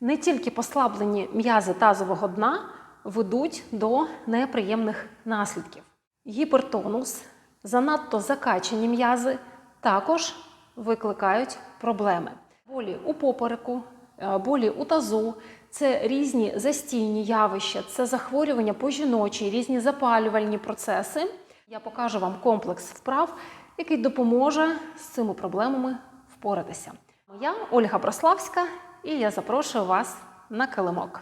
Не тільки послаблені м'язи тазового дна ведуть до неприємних наслідків. Гіпертонус, занадто закачані м'язи також викликають проблеми. Болі у попереку, е, болі у тазу це різні застійні явища, це захворювання по жіночій, різні запалювальні процеси. Я покажу вам комплекс вправ, який допоможе з цими проблемами впоратися. Я Ольга Брославська, і я запрошую вас на килимок.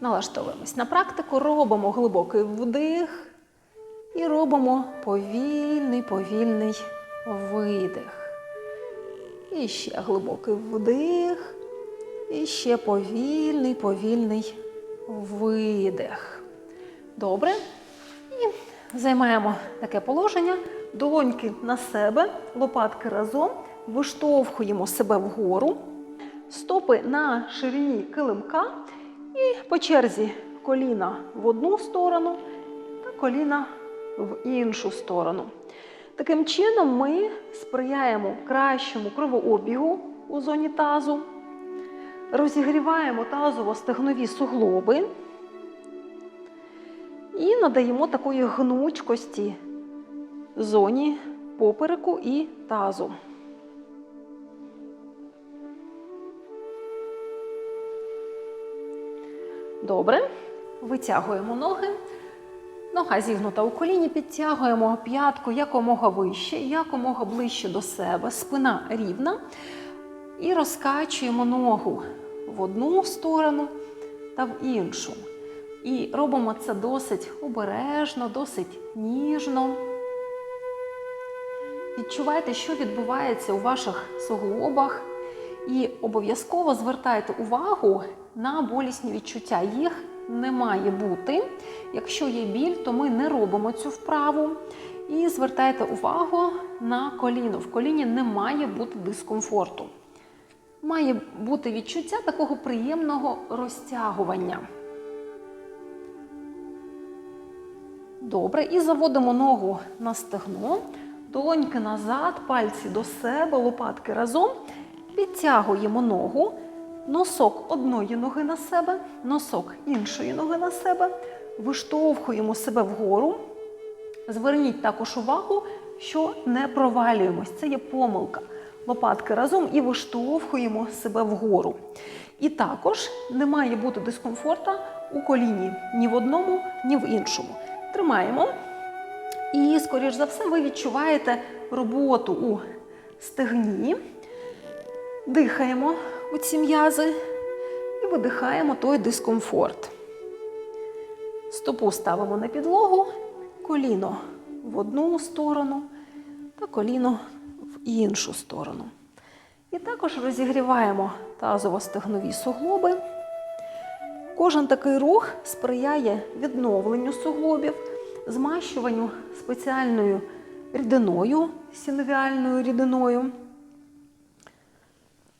Налаштовуємось на практику, робимо глибокий вдих і робимо повільний, повільний видих. І ще глибокий вдих. І ще повільний, повільний видих. Добре. І займаємо таке положення. Долоньки на себе, лопатки разом, виштовхуємо себе вгору, стопи на ширині килимка і по черзі коліна в одну сторону та коліна в іншу сторону. Таким чином ми сприяємо кращому кровообігу у зоні тазу, розігріваємо тазово-стегнові суглоби і надаємо такої гнучкості зоні попереку і тазу. Добре. Витягуємо ноги. Нога зігнута у коліні, підтягуємо п'ятку якомога вище, якомога ближче до себе, спина рівна. І розкачуємо ногу в одну сторону та в іншу. І робимо це досить обережно, досить ніжно. Відчувайте, що відбувається у ваших суглобах. І обов'язково звертайте увагу на болісні відчуття. Їх не має бути. Якщо є біль, то ми не робимо цю вправу. І звертайте увагу на коліно. В коліні не має бути дискомфорту. Має бути відчуття такого приємного розтягування. Добре, і заводимо ногу на стегно, долоньки назад, пальці до себе, лопатки разом. Підтягуємо ногу, носок одної ноги на себе, носок іншої ноги на себе, виштовхуємо себе вгору. Зверніть також увагу, що не провалюємось. Це є помилка. Лопатки разом і виштовхуємо себе вгору. І також не має бути дискомфорта у коліні ні в одному, ні в іншому. Тримаємо. І, скоріш за все, ви відчуваєте роботу у стегні. Дихаємо у ці м'язи і видихаємо той дискомфорт. Стопу ставимо на підлогу, коліно в одну сторону та коліно в іншу сторону. І також розігріваємо тазово-стегнові суглоби. Кожен такий рух сприяє відновленню суглобів, змащуванню спеціальною рідиною, синовіальною рідиною.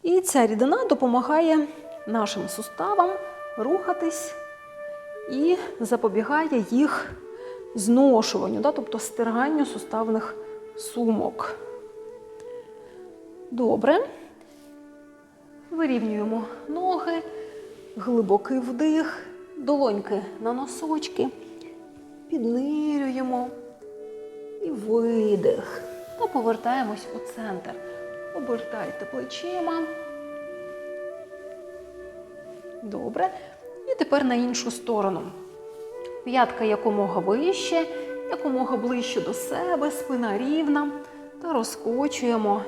І ця рідина допомагає нашим суставам рухатись і запобігає їх зношуванню, да, тобто стиранню суставних сумок. Добре. Вирівнюємо ноги, глибокий вдих, долоньки на носочки, піднирюємо і видих. Та повертаємось у центр. Обертайте плечима. Добре. І тепер на іншу сторону. П'ятка якомога вище, якомога ближче до себе, спина рівна. Та розкочуємо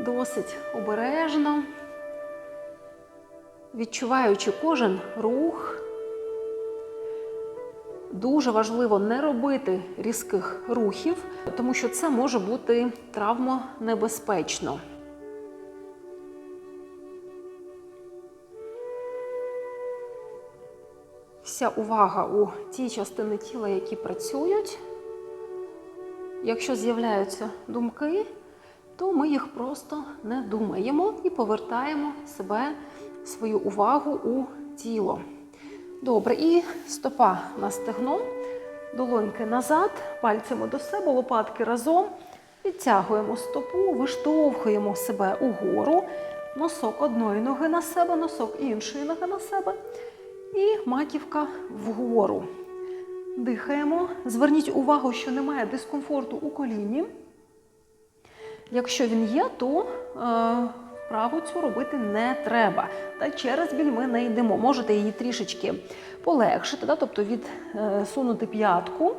досить обережно, відчуваючи кожен рух. Дуже важливо не робити різких рухів, тому що це може бути травмонебезпечно. Вся увага у ті частини тіла, які працюють. Якщо з'являються думки, то ми їх просто не думаємо і повертаємо себе, свою увагу у тіло. Добре, і стопа на стегно, долоньки назад, пальцями до себе, лопатки разом. Підтягуємо стопу, виштовхуємо себе угору, носок одної ноги на себе, носок іншої ноги на себе. І маківка вгору. Дихаємо. Зверніть увагу, що немає дискомфорту у коліні. Якщо він є, то е, вправу цю робити не треба. Та через біль ми не йдемо. Можете її трішечки полегшити, да? тобто відсунути п'ятку.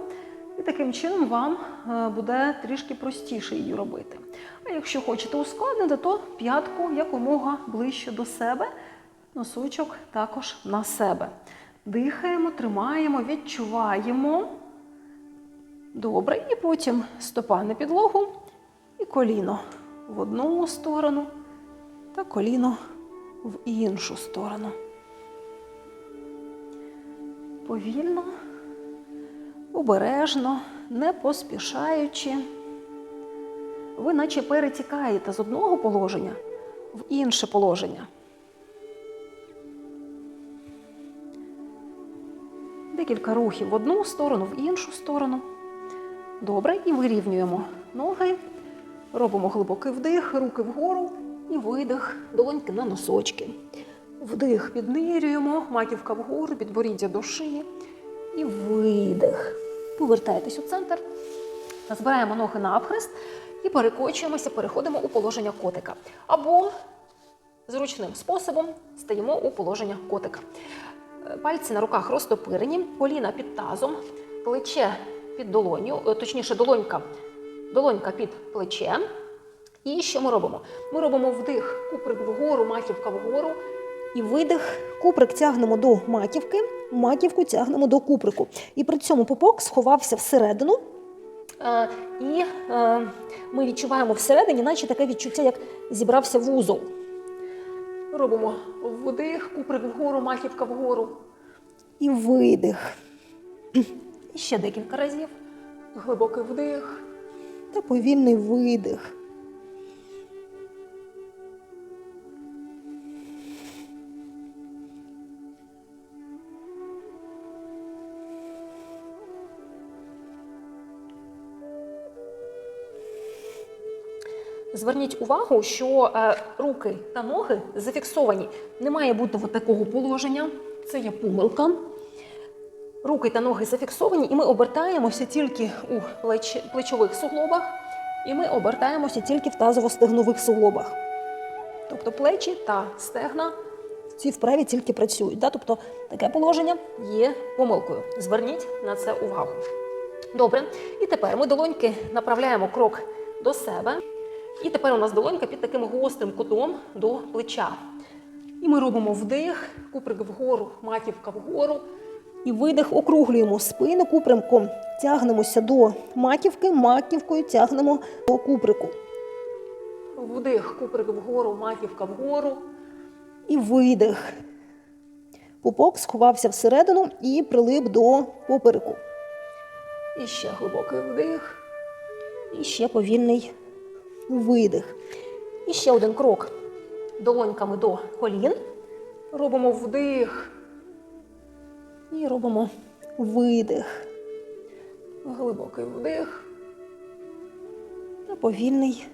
І таким чином вам е, буде трішки простіше її робити. А якщо хочете ускладнити, то п'ятку якомога ближче до себе, носочок також на себе. Дихаємо, тримаємо, відчуваємо. Добре, і потім стопа на підлогу і коліно в одну сторону та коліно в іншу сторону. Повільно, обережно, не поспішаючи. Ви наче перетікаєте з одного положення в інше положення. Декілька рухів в одну сторону, в іншу сторону. Добре, і вирівнюємо ноги. Робимо глибокий вдих, руки вгору і видих, долоньки на носочки. Вдих, піднирюємо, маківка вгору, підборіддя до шиї. І видих. Повертаєтесь у центр. Збираємо ноги на обхрест і перекочуємося, переходимо у положення котика. Або зручним способом стаємо у положення котика. Е, Пальці на руках розтопирені, коліна під тазом, плече під долоню, е, точніше, долонька, долонька під плечем. І що ми робимо? Ми робимо вдих, куприк вгору, маківка вгору. І видих, куприк тягнемо до маківки, маківку тягнемо до куприку. І при цьому пупок сховався всередину. Е, І е, ми відчуваємо всередині, наче таке відчуття, як зібрався вузол. Робимо вдих, куприк вгору, маківка вгору. І видих. І ще декілька разів. Глибокий вдих. Та повільний видих. Зверніть увагу, що е, руки та ноги зафіксовані. Не має бути такого положення. Це є помилка. Руки та ноги зафіксовані, і ми обертаємося тільки у плеч... плечових суглобах, і ми обертаємося тільки в тазово-стегнових суглобах. Тобто плечі та стегна В цій вправі тільки працюють. Да? Тобто таке положення. є помилкою. Зверніть на це увагу. Добре. І тепер ми долоньки направляємо крок до себе. І тепер у нас долонька під таким гострим кутом до плеча. І ми робимо вдих, куприк вгору, маківка вгору. І видих округлюємо спину купримком, тягнемося до маківки, маківкою тягнемо до куприку. Вдих, куприк вгору, маківка вгору. І видих. Пупок сховався всередину і прилип до попереку. І ще глибокий вдих. І ще повільний видих. І ще один крок. Долоньками до колін. Робимо вдих, І робимо видих. глибокий вдих. Та повільний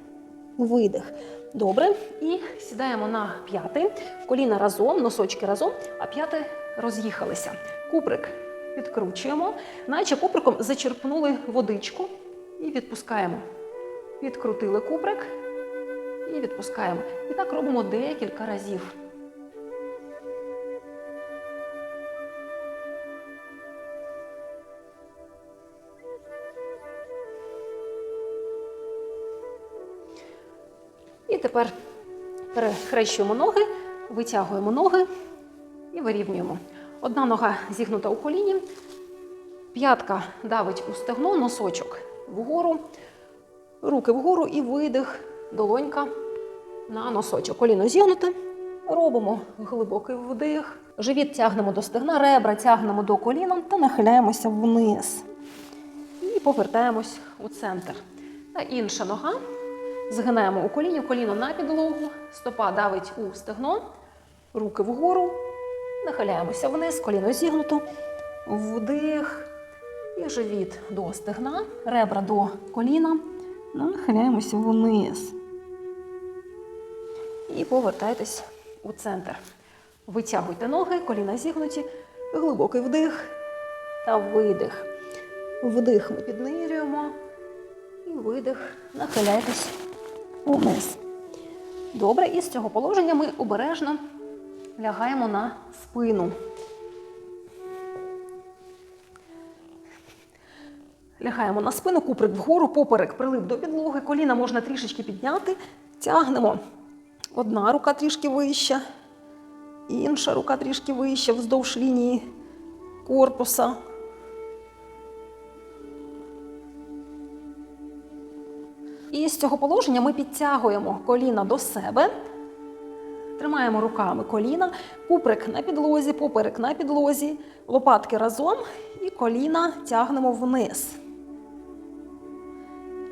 видих. Добре. І сідаємо на п'яти. Коліна разом, носочки разом, а п'яти роз'їхалися. Куприк підкручуємо, наче куприком зачерпнули водичку і відпускаємо. Відкрутили куприк і відпускаємо. І так робимо декілька разів. І тепер перехрещуємо ноги, витягуємо ноги і вирівнюємо. Одна нога зігнута у коліні, п'ятка давить у стегно, носочок вгору, руки вгору і видих, долонька на носочок. Коліно зігнуте. Робимо глибокий вдих. Живіт тягнемо до стегна, ребра тягнемо до коліна та нахиляємося вниз. І повертаємось у центр. Та інша нога. Згинаємо у коліні, коліно на підлогу, стопа давить у стегно, руки вгору, нахиляємося вниз, коліно зігнуто, вдих і живіт до стегна, ребра до коліна, нахиляємося вниз. і повертайтесь у центр. Витягуйте ноги, коліна зігнуті, глибокий вдих та видих. Вдих ми піднирюємо і видих, нахиляйтесь униз. Добре, і з цього положення ми обережно лягаємо на спину. Лягаємо на спину, куприк вгору, поперек прилип до підлоги, коліна можна трішечки підняти, тягнемо. Одна рука трішки вища, інша рука трішки вища вздовж лінії корпуса. І з цього положення ми підтягуємо коліна до себе, тримаємо руками коліна, куприк на підлозі, поперек на підлозі, лопатки разом і коліна тягнемо вниз.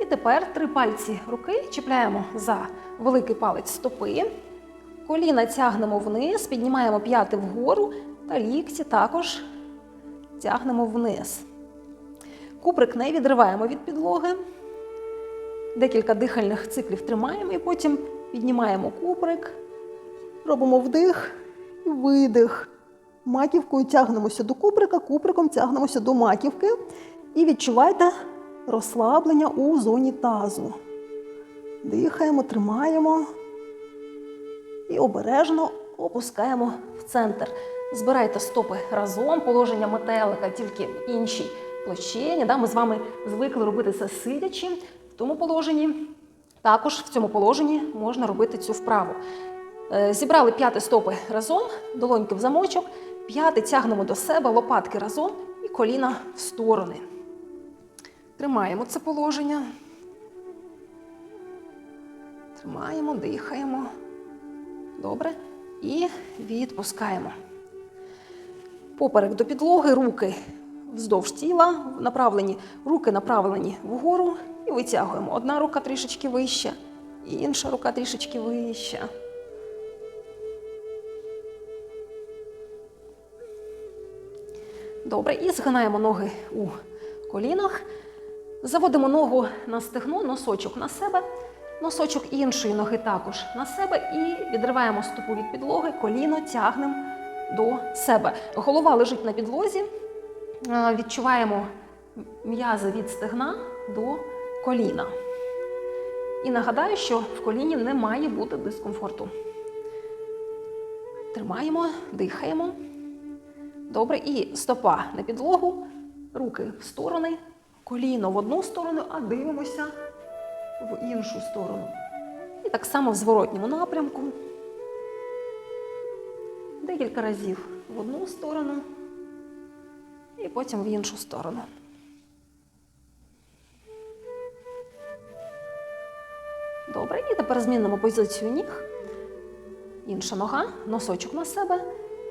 І тепер три пальці руки чіпляємо за великий палець стопи. Коліна тягнемо вниз, піднімаємо п'яти вгору та лікті також тягнемо вниз. Куприк не відриваємо від підлоги. Декілька дихальних циклів тримаємо і потім піднімаємо куприк, робимо вдих і видих. Маківкою тягнемося до куприка, куприком тягнемося до маківки. І відчувайте розслаблення у зоні тазу. Дихаємо, тримаємо і обережно опускаємо в центр. Збирайте стопи разом, положення метелика тільки в іншій площині. Ми з вами звикли робити це сидячи в тому положенні. Також в цьому положенні можна робити цю вправу. Е, Зібрали п'яти стопи разом, долоньки в замочок, п'яти тягнемо до себе, лопатки разом і коліна в сторони. Тримаємо це положення. Тримаємо, дихаємо. Добре. І відпускаємо. Поперек до підлоги, руки вздовж тіла, направлені, руки направлені вгору і витягуємо. Одна рука трішечки вища, інша рука трішечки вища. Добре, і згинаємо ноги у колінах. Заводимо ногу на стегно, носочок на себе, носочок іншої ноги також на себе і відриваємо стопу від підлоги, коліно тягнемо до себе. Голова лежить на підлозі, Е, відчуваємо м'язи від стегна до коліна. І нагадаю, що в коліні не має бути дискомфорту. Тримаємо, дихаємо. Добре, і стопа на підлогу, руки в сторони, коліно в одну сторону, а дивимося в іншу сторону. І так само в зворотньому напрямку. Декілька разів в одну сторону і потім в іншу сторону. Добре, і тепер змінимо позицію ніг. Інша нога, носочок на себе.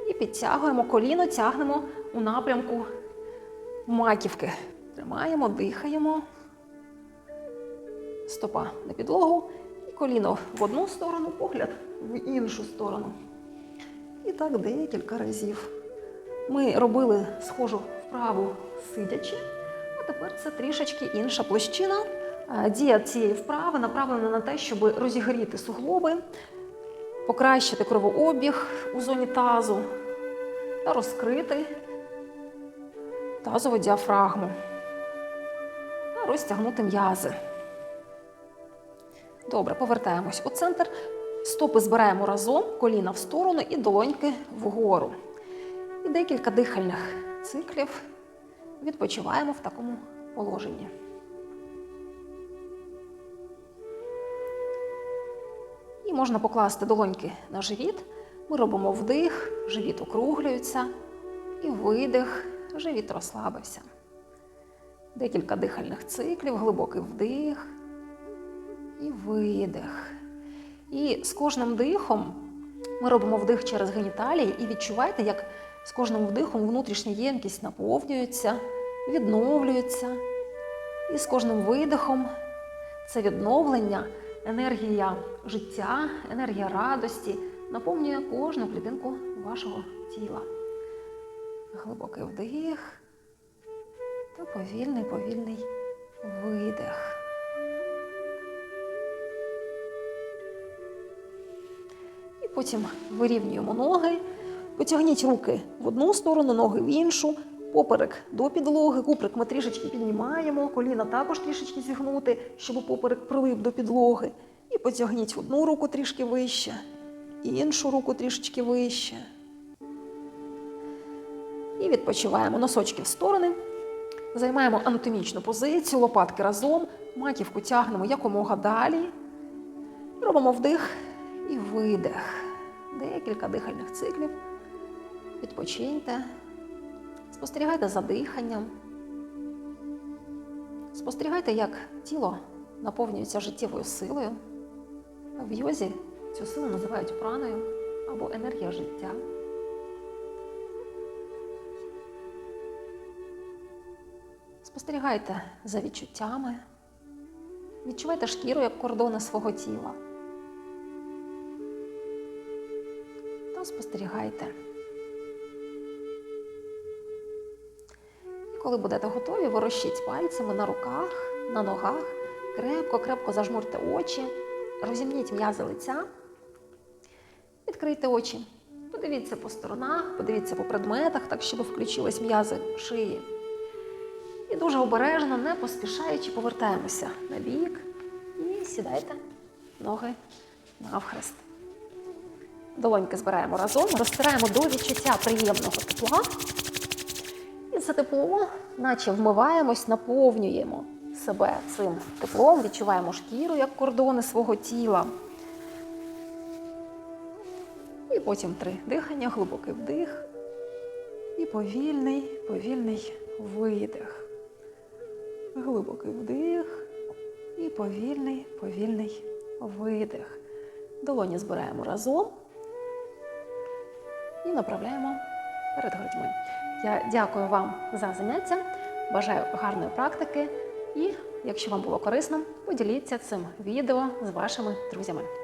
І підтягуємо коліно, тягнемо у напрямку маківки. Тримаємо, дихаємо. Стопа на підлогу. І коліно в одну сторону, погляд в іншу сторону. І так декілька разів. Ми робили схожу вправу сидячи, а тепер це трішечки інша площина. Е, Дія цієї вправи направлена на те, щоб розігріти суглоби, покращити кровообіг у зоні тазу та розкрити тазову діафрагму розтягнути м'язи. Добре, повертаємось у центр. Стопи збираємо разом, коліна в сторону і долоньки вгору. І декілька дихальних циклів відпочиваємо в такому положенні. І можна покласти долоньки на живіт. Ми робимо вдих, живіт округлюється, і видих, живіт розслабився. Декілька дихальних циклів, глибокий вдих і видих. І з кожним дихом ми робимо вдих через геніталії і відчувайте, як з кожним вдихом внутрішня ємкість наповнюється, відновлюється. І з кожним видихом це відновлення, енергія життя, енергія радості наповнює кожну клітинку вашого тіла. Глибокий вдих та повільний, повільний видих. І Потім вирівнюємо ноги, потягніть руки в одну сторону, ноги в іншу, поперек до підлоги, куприк ми трішечки піднімаємо, коліна також трішечки зігнути, щоб поперек прилип до підлоги. І потягніть одну руку трішки вище, іншу руку трішечки вище. І відпочиваємо носочки в сторони. Займаємо анатомічну позицію, лопатки разом, маківку тягнемо якомога далі. Робимо вдих і видих. Декілька дихальних циклів. Відпочиньте. Спостерігайте за диханням. Спостерігайте, як тіло наповнюється життєвою силою. В йозі цю силу називають праною або енергія життя. Спостерігайте за відчуттями. Відчувайте шкіру як кордони свого тіла. Та спостерігайте. І коли будете готові, ворощіть пальцями на руках, на ногах, крепко-крепко зажмурте очі, розімніть м'язи лиця, відкрийте очі. Подивіться по сторонах, подивіться по предметах, так щоб включились м'язи шиї. І дуже обережно, не поспішаючи, повертаємося на бік і сідайте ноги навхрест. Долоньки збираємо разом, розтираємо до відчуття приємного тепла. І це тепло, наче вмиваємось, наповнюємо себе цим теплом, відчуваємо шкіру як кордони свого тіла. І потім три дихання, глибокий вдих і повільний, повільний видих. Глибокий вдих і повільний, повільний видих. Долоні збираємо разом і направляємо перед грудьми. Я дякую вам за заняття, бажаю гарної практики і, якщо вам було корисно, поділіться цим відео з вашими друзями.